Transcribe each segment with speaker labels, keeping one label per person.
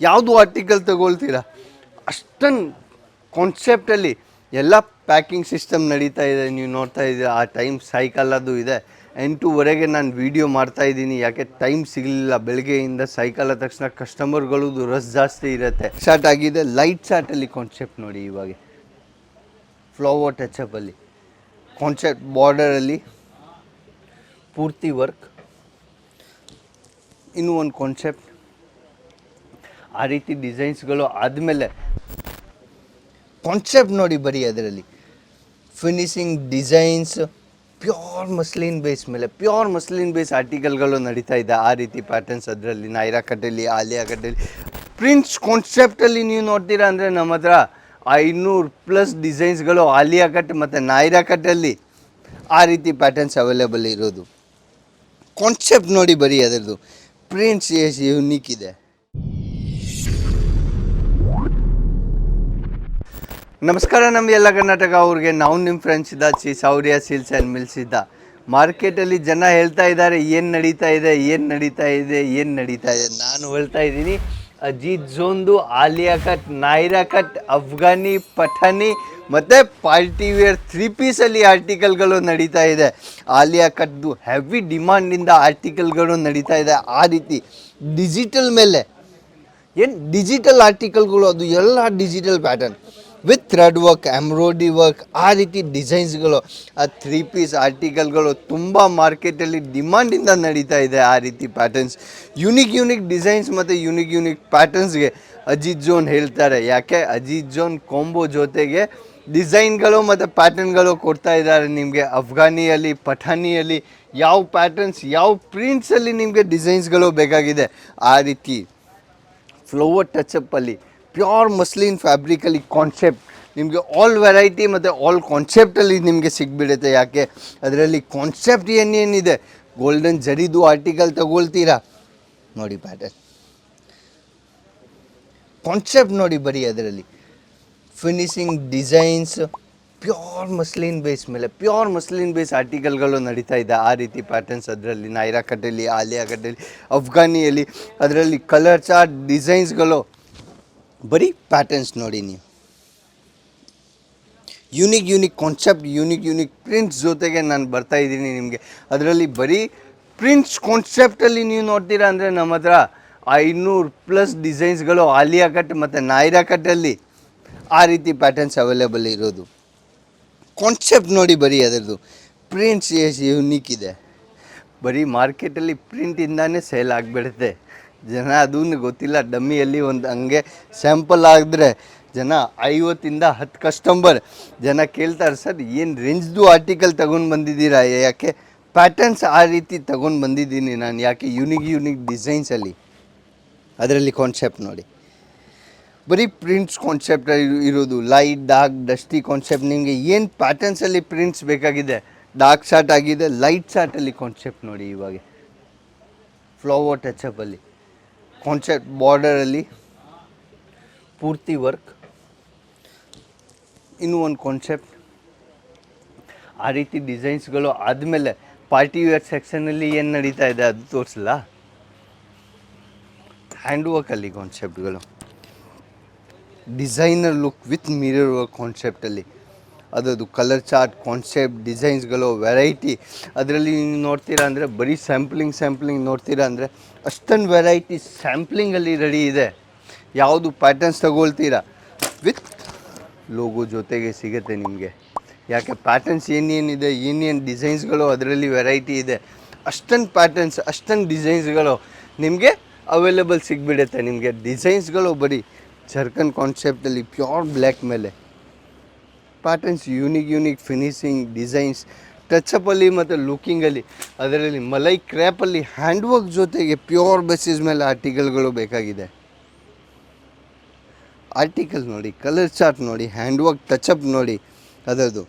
Speaker 1: ಯಾವುದು ಆರ್ಟಿಕಲ್ ತಗೊಳ್ತೀರಾ? ಅಷ್ಟೊಂದು ಕಾನ್ಸೆಪ್ಟಲ್ಲಿ ಎಲ್ಲ ಪ್ಯಾಕಿಂಗ್ ಸಿಸ್ಟಮ್ ನಡೀತಾ ಇದೆ, ನೀವು ನೋಡ್ತಾ ಇದ್ದೀರಾ, ಆ ಟೈಮ್ ಸೈಕಲ್ ಅದು ಇದೆ. ಎಂಟೂವರೆಗೆ ನಾನು ವೀಡಿಯೋ ಮಾಡ್ತಾ ಇದ್ದೀನಿ, ಯಾಕೆ ಟೈಮ್ ಸಿಗಲಿಲ್ಲ. ಬೆಳಗ್ಗೆಯಿಂದ ಸೈಕಲ್ ಆದ ತಕ್ಷಣ ಕಸ್ಟಮರ್ಗಳದ್ದು ರಸ್ ಜಾಸ್ತಿ ಇರುತ್ತೆ. ಸ್ಟಾರ್ಟ್ ಆಗಿದೆ ಲೈಟ್ ಶಾರ್ಟಲ್ಲಿ ಕಾನ್ಸೆಪ್ಟ್ ನೋಡಿ ಇವಾಗ. ಫ್ಲವರ್ ಟಚಪ್ಪಲ್ಲಿ ಕಾನ್ಸೆಪ್ಟ್ ಬಾರ್ಡರಲ್ಲಿ ಪೂರ್ತಿ ವರ್ಕ್ ಇನ್ನೂ ಒಂದು ಕಾನ್ಸೆಪ್ಟ್ ಆ ರೀತಿ ಡಿಸೈನ್ಸ್ಗಳು ಆದಮೇಲೆ ಕಾನ್ಸೆಪ್ಟ್ ನೋಡಿ ಬರೀ ಅದರಲ್ಲಿ. Finishing designs pure muslin base ಮೇಲೆ ಪ್ಯೂರ್ ಮಸ್ಲಿನ್ ಬೇಸ್ ಆರ್ಟಿಕಲ್ಗಳು ನಡೀತಾ ಇದೆ ಆ ರೀತಿ ಪ್ಯಾಟರ್ನ್ಸ್ ಅದರಲ್ಲಿ. ನೈರಾ ಕಟ್ಟಲ್ಲಿ ಆಲಿಯಾ ಕಟ್ಟಲ್ಲಿ ಪ್ರಿಂಟ್ಸ್ ಕಾನ್ಸೆಪ್ಟಲ್ಲಿ ನೀವು ನೋಡ್ತೀರಾ ಅಂದರೆ ನಮ್ಮ ಹತ್ರ ಐನೂರು ಪ್ಲಸ್ ಡಿಸೈನ್ಸ್ಗಳು ಆಲಿಯಾ ಕಟ್ ಮತ್ತು ನೈರಾ ಕಟ್ಟಲ್ಲಿ ಆ ರೀತಿ ಪ್ಯಾಟರ್ನ್ಸ್ ಅವೈಲೇಬಲ್ ಇರೋದು. ಕಾನ್ಸೆಪ್ಟ್ ನೋಡಿ ಬರೀ ಅದರದ್ದು. ಪ್ರಿಂಟ್ಸ್ ಎಷ್ಟು ಯುನೀಕ್ ಇದೆ. ನಮಸ್ಕಾರ ನಮ್ಮ ಎಲ್ಲ ಕರ್ನಾಟಕ. ಅವ್ರಿಗೆ ನಾವು ನಿಮ್ಮ ಫ್ರೆಂಡ್ಸ್ ಇದ್ದ ಚಿ ಸೌರ್ಯ ಸಿಲ್ಸ್ ಆ್ಯಂಡ್ ಮಿಲ್ಸ್ ಇದ್ದ. ಮಾರ್ಕೆಟಲ್ಲಿ ಜನ ಹೇಳ್ತಾ ಇದ್ದಾರೆ, ಏನು ನಡೀತಾ ಇದೆ, ಏನು ನಡೀತಾ ಇದೆ, ಏನು ನಡೀತಾ ಇದೆ. ನಾನು ಹೇಳ್ತಾ ಇದ್ದೀನಿ, ಅಜಿತ್ ಝೋನ್ದು ಆಲಿಯಾ ಕಟ್, ನಾಯ್ರಾ ಕಟ್, ಅಫ್ಘಾನಿ, ಪಠಾನಿ ಮತ್ತು ಪಾರ್ಟಿ ವೇರ್ ತ್ರೀ ಪೀಸಲ್ಲಿ ಆರ್ಟಿಕಲ್ಗಳು ನಡೀತಾ ಇದೆ. ಆಲಿಯಾ ಕಟ್ದು ಹೆವಿ ಡಿಮಾಂಡಿಂದ ಆರ್ಟಿಕಲ್ಗಳು ನಡೀತಾ ಇದೆ. ಆ ರೀತಿ ಡಿಜಿಟಲ್ ಮೇಲೆ. ಏನು ಡಿಜಿಟಲ್ ಆರ್ಟಿಕಲ್ಗಳು ಅದು ಎಲ್ಲ digital pattern with thread work embroidery work ಆ ರೀತಿ ಡಿಸೈನ್ಸ್ಗಳು ಆ ತ್ರೀ ಪೀಸ್ ಆರ್ಟಿಕಲ್ಗಳು ತುಂಬ ಮಾರ್ಕೆಟಲ್ಲಿ ಡಿಮ್ಯಾಂಡಿಂದ ನಡೀತಾ ಇದೆ ಆ ರೀತಿ ಪ್ಯಾಟರ್ನ್ಸ್ ಯುನಿಕ್ ಯುನಿಕ್ ಡಿಸೈನ್ಸ್ ಮತ್ತು ಯುನಿಕ್ ಯುನಿಕ್ ಪ್ಯಾಟರ್ನ್ಸ್ಗೆ ಅಜಿತ್ ಜೋನ್ ಹೇಳ್ತಾರೆ. ಯಾಕೆ? ಅಜಿತ್ ಜೋನ್ ಕೊಂಬೋ ಜೊತೆಗೆ ಡಿಸೈನ್ಗಳು ಮತ್ತು ಪ್ಯಾಟರ್ನ್ಗಳು ಕೊಡ್ತಾ ಇದ್ದಾರೆ ನಿಮಗೆ. ಅಫ್ಘಾನಿಯಲ್ಲಿ ಪಠಾನಿಯಲ್ಲಿ ಯಾವ ಪ್ಯಾಟರ್ನ್ಸ್ ಯಾವ ಪ್ರಿಂಟ್ಸಲ್ಲಿ ನಿಮಗೆ ಡಿಸೈನ್ಸ್ಗಳು ಬೇಕಾಗಿದೆ? ಆ ರೀತಿ ಫ್ಲೋವರ್ ಟಚಪ್ಪಲ್ಲಿ ಪ್ಯೂರ್ ಮಸ್ಲಿನ್ ಫ್ಯಾಬ್ರಿಕಲ್ಲಿ ಕಾನ್ಸೆಪ್ಟ್ ನಿಮಗೆ ಆಲ್ ವೆರೈಟಿ ಮತ್ತು ಆಲ್ ಕಾನ್ಸೆಪ್ಟಲ್ಲಿ ನಿಮಗೆ ಸಿಗ್ಬಿಡುತ್ತೆ. ಯಾಕೆ? ಅದರಲ್ಲಿ ಕಾನ್ಸೆಪ್ಟ್ ಏನೇನಿದೆ? ಗೋಲ್ಡನ್ ಜರಿದು ಆರ್ಟಿಕಲ್ ತಗೊಳ್ತೀರಾ? ನೋಡಿ ಪ್ಯಾಟರ್ನ್ ಕಾನ್ಸೆಪ್ಟ್ ನೋಡಿ ಬರೀ ಅದರಲ್ಲಿ. Finishing designs pure muslin base ಮೇಲೆ ಪ್ಯೂರ್ ಮಸ್ಲಿನ್ ಬೇಸ್ ಆರ್ಟಿಕಲ್ಗಳು ನಡೀತಾ ಇದೆ. ಆ ರೀತಿ ಪ್ಯಾಟರ್ನ್ಸ್ ಅದರಲ್ಲಿ. ನೈರಾ ಕಟ್ಟಲಿ ಆಲಿಯಾ ಕಟ್ಟಲಿ ಅಫ್ಘಾನಿಯಲ್ಲಿ, ಅದರಲ್ಲಿ ಕಲರ್ ಚಾರ್ಟ್ ಡಿಸೈನ್ಸ್ಗಳು ಬರೀ ಪ್ಯಾಟರ್ನ್ಸ್ ನೋಡಿ ನೀವು. Unique unique concept unique unique prints ಜೊತೆಗೆ ನಾನು ಬರ್ತಾ ಇದ್ದೀನಿ ನಿಮಗೆ. ಅದರಲ್ಲಿ ಬರೀ ಪ್ರಿಂಟ್ಸ್ ಕಾನ್ಸೆಪ್ಟಲ್ಲಿ ನೀವು ನೋಡ್ತೀರಾ ಅಂದರೆ ನಮ್ಮ ಹತ್ರ ಐನೂರು ಪ್ಲಸ್ ಡಿಸೈನ್ಸ್ಗಳು ಆಲಿಯಾ ಕಟ್ ಮತ್ತು ನಾಯ್ರಾ ಕಟ್ಟಲ್ಲಿ ಆ ರೀತಿ ಪ್ಯಾಟರ್ನ್ಸ್ ಅವೈಲೇಬಲ್ ಇರೋದು. ಕಾನ್ಸೆಪ್ಟ್ ನೋಡಿ ಬರೀ ಅದರದ್ದು. ಪ್ರಿಂಟ್ಸ್ ಎಷ್ಟು ಯೂನಿಕ್ ಇದೆ. ಬರೀ ಮಾರ್ಕೆಟಲ್ಲಿ ಪ್ರಿಂಟಿಂದಾನೇ ಸೇಲ್ ಆಗಿಬಿಡುತ್ತೆ. ಜನ ಅದನ್ನು ಗೊತ್ತಿಲ್ಲ. ಡಮ್ಮಿಯಲ್ಲಿ ಒಂದು ಹಂಗೆ ಸ್ಯಾಂಪಲ್ ಆಗಿದ್ರೆ ಜನ ಐವತ್ತಿಂದ ಹತ್ತು ಕಸ್ಟಮರ್ ಜನ ಕೇಳ್ತಾರೆ, ಸರ್, ಏನು ರೇಂಜ್ದು ಆರ್ಟಿಕಲ್ ತಗೊಂಡು ಬಂದಿದ್ದೀರಾ? ಯಾಕೆ ಪ್ಯಾಟರ್ನ್ಸ್ ಆ ರೀತಿ ತಗೊಂಡು ಬಂದಿದ್ದೀನಿ ನಾನು. ಯಾಕೆ ಯುನಿಕ್ ಯುನಿಕ್ ಡಿಸೈನ್ಸಲ್ಲಿ ಅದರಲ್ಲಿ ಕಾನ್ಸೆಪ್ಟ್ ನೋಡಿ. ಬರೀ ಪ್ರಿಂಟ್ಸ್ ಕಾನ್ಸೆಪ್ಟ್ ಇರೋದು. ಲೈಟ್ ಡಾರ್ಕ್ ಡಸ್ಟಿ ಕಾನ್ಸೆಪ್ಟ್ ನಿಮಗೆ ಏನು ಪ್ಯಾಟರ್ನ್ಸಲ್ಲಿ ಪ್ರಿಂಟ್ಸ್ ಬೇಕಾಗಿದೆ? ಡಾರ್ಕ್ ಶಾರ್ಟ್ ಆಗಿದೆ ಲೈಟ್ ಶಾರ್ಟಲ್ಲಿ ಕಾನ್ಸೆಪ್ಟ್ ನೋಡಿ ಇವಾಗ. ಫ್ಲವರ್ ಟಚಪ್ಪಲ್ಲಿ ಕಾನ್ಸೆಪ್ಟ್ ಬಾರ್ಡರಲ್ಲಿ ಪೂರ್ತಿ ವರ್ಕ್ ಇನ್ನೂ ಒಂದು ಕಾನ್ಸೆಪ್ಟ್ ಆ ರೀತಿ ಡಿಸೈನ್ಸ್ಗಳು ಆದಮೇಲೆ ಪಾರ್ಟಿ ವೇರ್ ಸೆಕ್ಷನಲ್ಲಿ ಏನು ನಡೀತಾ ಇದೆ ಅದು ತೋರಿಸಲ್ಲ? ಹ್ಯಾಂಡ್ ವರ್ಕಲ್ಲಿ ಕಾನ್ಸೆಪ್ಟ್ಗಳು designer look with mirror work ಕಾನ್ಸೆಪ್ಟಲ್ಲಿ ಅದದು ಕಲರ್ ಚಾರ್ಟ್ ಕಾನ್ಸೆಪ್ಟ್ ಡಿಸೈನ್ಸ್ಗಳು ವೆರೈಟಿ ಅದರಲ್ಲಿ ನೀವು ನೋಡ್ತೀರಾ ಅಂದರೆ ಬರೀ ಸ್ಯಾಂಪ್ಲಿಂಗ್ ಸ್ಯಾಂಪ್ಲಿಂಗ್ ನೋಡ್ತೀರಾ ಅಂದರೆ ಅಷ್ಟೊಂದು ವೆರೈಟಿ ಸ್ಯಾಂಪ್ಲಿಂಗಲ್ಲಿ ರೆಡಿ ಇದೆ. ಯಾವುದು ಪ್ಯಾಟರ್ನ್ಸ್ ತಗೊಳ್ತೀರಾ? ವಿತ್ ಲೋಗೋ ಜೊತೆಗೆ ಸಿಗುತ್ತೆ ನಿಮಗೆ. ಯಾಕೆ ಪ್ಯಾಟರ್ನ್ಸ್ ಏನೇನಿದೆ, ಏನೇನು ಡಿಸೈನ್ಸ್ಗಳು ಅದರಲ್ಲಿ ವೆರೈಟಿ ಇದೆ. ಅಷ್ಟೊಂದು ಪ್ಯಾಟರ್ನ್ಸ್ ಅಷ್ಟೊಂದು ಡಿಸೈನ್ಸ್ಗಳು ನಿಮಗೆ ಅವೈಲೇಬಲ್ ಸಿಗ್ಬಿಡುತ್ತೆ ನಿಮಗೆ. ಡಿಸೈನ್ಸ್ಗಳು ಬರೀ ಜರ್ಕನ್ ಕಾನ್ಸೆಪ್ಟಲ್ಲಿ ಪ್ಯೂರ್ ಬ್ಲ್ಯಾಕ್ ಮೇಲೆ. Patterns unique unique finishing designs ಟಚಪ್ಪಲ್ಲಿ ಮತ್ತು ಲುಕಿಂಗಲ್ಲಿ ಅದರಲ್ಲಿ ಮಲೈ ಕ್ರ್ಯಾಪಲ್ಲಿ ಹ್ಯಾಂಡ್ ವರ್ಕ್ ಜೊತೆಗೆ ಪ್ಯೂರ್ ಬೇಸಿಸ್ ಮೇಲೆ ಆರ್ಟಿಕಲ್ಗಳು ಬೇಕಾಗಿದೆ. ಆರ್ಟಿಕಲ್ ನೋಡಿ ಕಲರ್ ಚಾರ್ಟ್ ನೋಡಿ ಹ್ಯಾಂಡ್ ವರ್ಕ್ ಟಚಪ್ ನೋಡಿ ಅದರದು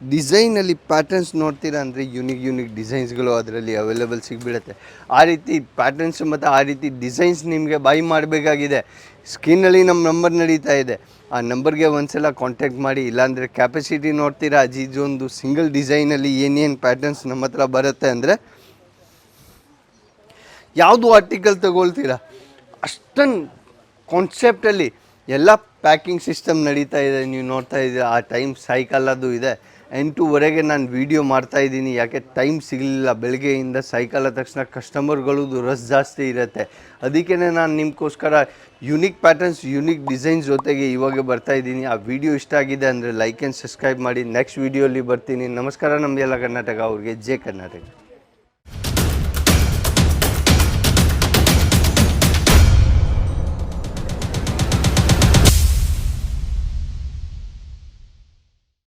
Speaker 1: ಡಿಸೈನಲ್ಲಿ ಪ್ಯಾಟರ್ನ್ಸ್ ನೋಡ್ತೀರಾ ಅಂದರೆ ಯುನಿಕ್ ಯುನಿಕ್ ಡಿಸೈನ್ಸ್ಗಳು ಅದರಲ್ಲಿ ಅವೈಲೇಬಲ್ ಸಿಗ್ಬಿಡುತ್ತೆ. ಆ ರೀತಿ ಪ್ಯಾಟರ್ನ್ಸ್ ಮತ್ತು ಆ ರೀತಿ ಡಿಸೈನ್ಸ್ ನಿಮಗೆ ಬೈ ಮಾಡಬೇಕಾಗಿದೆ. ಸ್ಕಿನ್ನಲ್ಲಿ ನಮ್ಮ ನಂಬರ್ ನಡೀತಾ ಇದೆ. ಆ ನಂಬರ್ಗೆ ಒಂದ್ಸಲ ಕಾಂಟ್ಯಾಕ್ಟ್ ಮಾಡಿ, ಇಲ್ಲಾಂದರೆ ಕ್ಯಾಪಸಿಟಿ ನೋಡ್ತೀರಾ ಅಜೀಜ್ ಒಂದು ಸಿಂಗಲ್ ಡಿಸೈನಲ್ಲಿ ಏನೇನು ಪ್ಯಾಟರ್ನ್ಸ್ ನಮ್ಮ ಹತ್ರ ಬರುತ್ತೆ ಅಂದರೆ ಯಾವುದು ಆರ್ಟಿಕಲ್ ತಗೊಳ್ತೀರಾ? ಅಷ್ಟೊಂದು ಕಾನ್ಸೆಪ್ಟಲ್ಲಿ ಎಲ್ಲ ಪ್ಯಾಕಿಂಗ್ ಸಿಸ್ಟಮ್ ನಡೀತಾ ಇದೆ, ನೀವು ನೋಡ್ತಾ ಇದ್ದೀರಾ, ಆ ಟೈಮ್ ಸೈಕಲ್ ಅದು ಇದೆ. ಎಂಟೂವರೆಗೆ ನಾನು ವೀಡಿಯೋ ಮಾಡ್ತಾ ಇದ್ದೀನಿ, ಯಾಕೆ ಟೈಮ್ ಸಿಗಲಿಲ್ಲ, ಬೆಳಗ್ಗೆಯಿಂದ ಆದ ತಕ್ಷಣ ಕಸ್ಟಮರ್ಗಳದ್ದು ರಸ್ ಜಾಸ್ತಿ ಇರುತ್ತೆ. ಅದಕ್ಕೇ ನಾನು ನಿಮಗೋಸ್ಕರ ಯುನಿಕ್ ಪ್ಯಾಟರ್ನ್ಸ್ ಯುನಿಕ್ ಡಿಸೈನ್ಸ್ ಜೊತೆಗೆ ಇವಾಗ ಬರ್ತಾ ಇದ್ದೀನಿ. ಆ ವಿಡಿಯೋ ಇಷ್ಟ ಆಗಿದೆ ಅಂದರೆ ಲೈಕ್ ಆ್ಯಂಡ್ ಸಬ್ಸ್ಕ್ರೈಬ್ ಮಾಡಿ. ನೆಕ್ಸ್ಟ್ ವೀಡಿಯೋಲಿ ಬರ್ತೀನಿ. ನಮಸ್ಕಾರ ನಮಗೆಲ್ಲ ಕರ್ನಾಟಕ ಅವ್ರಿಗೆ. ಜೆ ಕರ್ನಾಟಕ.